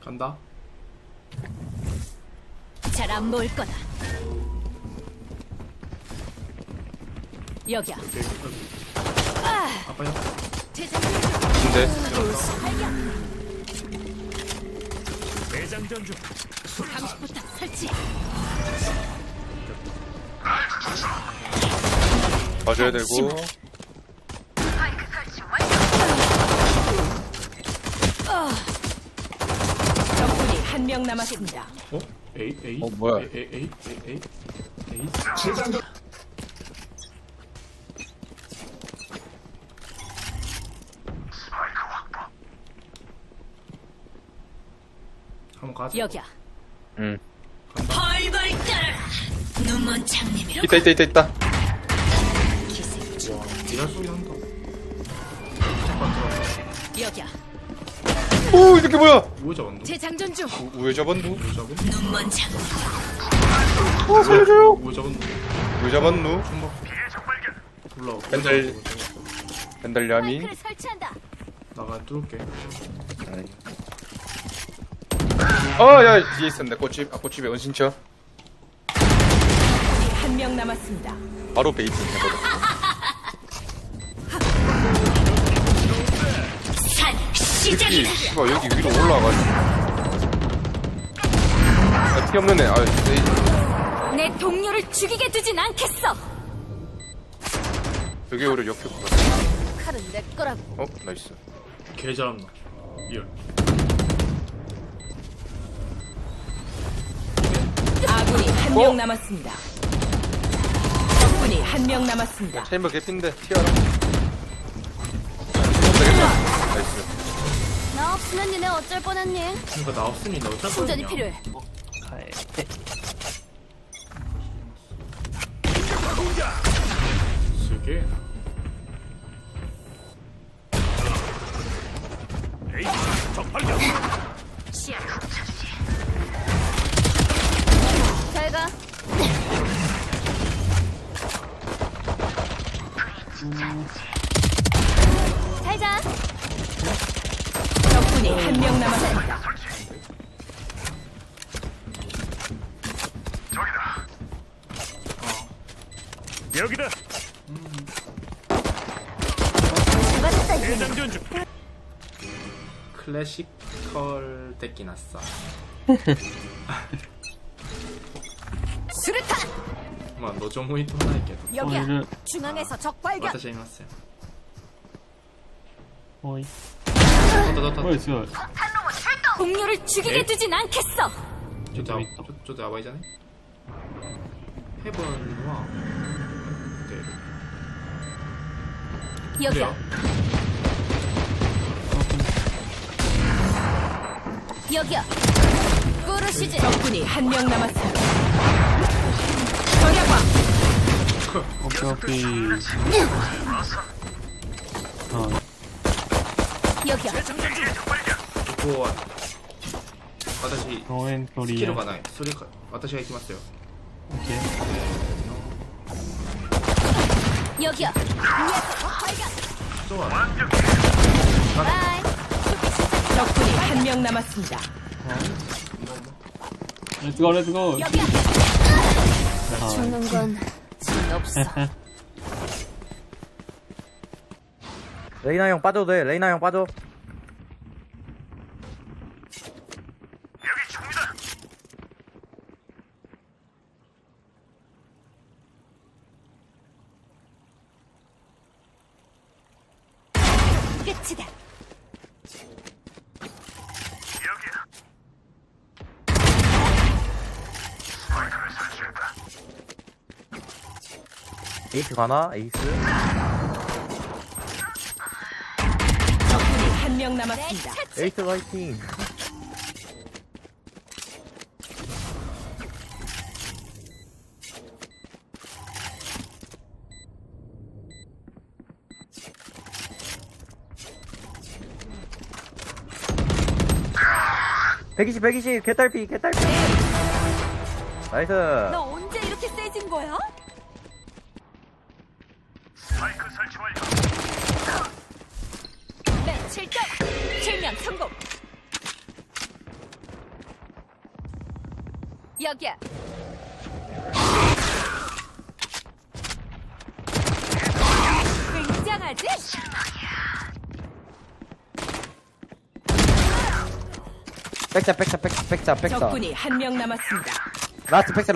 간다. 잘안 보일 거다. 여기야. 여기 여기. 아빠야. 근데 대장전 중. 감시부탁 설치. 봐줘야 되고 적군이 한 명 남았습니다. 어? 에이 에이. 어, 뭐야? 에이 에이 에이 에이. 에이. 한번 가자. 여기야. 응 벌벌 떨어라. 눈먼 장님이로 있다 있다 있다 있다 기생. 일할 소리 한다. 여기야. 오 이렇게 뭐야 우회자 완도. 재장전 중. 우- 우회자 반두 우회자 완도. 눈먼 장님. 어 살려줘요 우회자 완도. 우회자 반두 총각. 올라. 벤달. 벤달 야미 마이크를 설치한다. 나가 뚫을게. 어야 뒤에 있었네 꽃집 아 꽃집에 은신처 한 명 남았습니다. 바로 베이팅 해보자 산 특히 시작이다. 씨발 여기 위로 올라와가지고 아, 티 없는 애아 에이, 내 동료를 죽이게 두진 않겠어. 여기 오히려 역효 칼은 내 거라고. 어 나이스 개 잘한다. 리얼. 아군이 한명 남았습니다. 적군이 한 명 남았습니다. 체인버 개핀데 티하라 나 없으면 니네 어쩔 뻔했니? 그러니까 나 없으니 너 어쩔 충전이. 필요해. 쓰게. 에이, 적발견. 잘 가. 잘 자. 적군이 한 명 남았습니다. 저기다. 어. 여기다. 잡았다. 일장 전주. 클래시컬 데끼 났어. 수류탄. 뭐 노조 모이토 하나 있겠다. 여기야. 어, 중앙에서 적 발견. 와타시마스. おい。 떴다 떴다 뭐야 지금 동료를 죽이게 두진 않겠어. 저도 나- 뭐 저- 저도 나와있잖아. 해본와. 네. 여기야. 그래요? 여기야. 꾸르시즈 적군이 한 명 남았습니다. 저격왕 오케이 오케이. 아 여기요. 렛츠고 렛츠고 죽는 건 재미없어. 레이나 형 빠져도 돼. 레이나 형 빠져. 끝이다. 에이스 가나? 에이스? 적군이 한 명 남았습니다. 에이스 화이팅. 백이십 백이십 개딸피 개딸피 나이스 너 언제 이렇게 세진 거야? 마이크 설치 완료. 실격. 실명 성공. 여기야. 굉장하지? 백자 백자 백자 백자 백자 적군이 한 명 남았습니다. 라스트 백자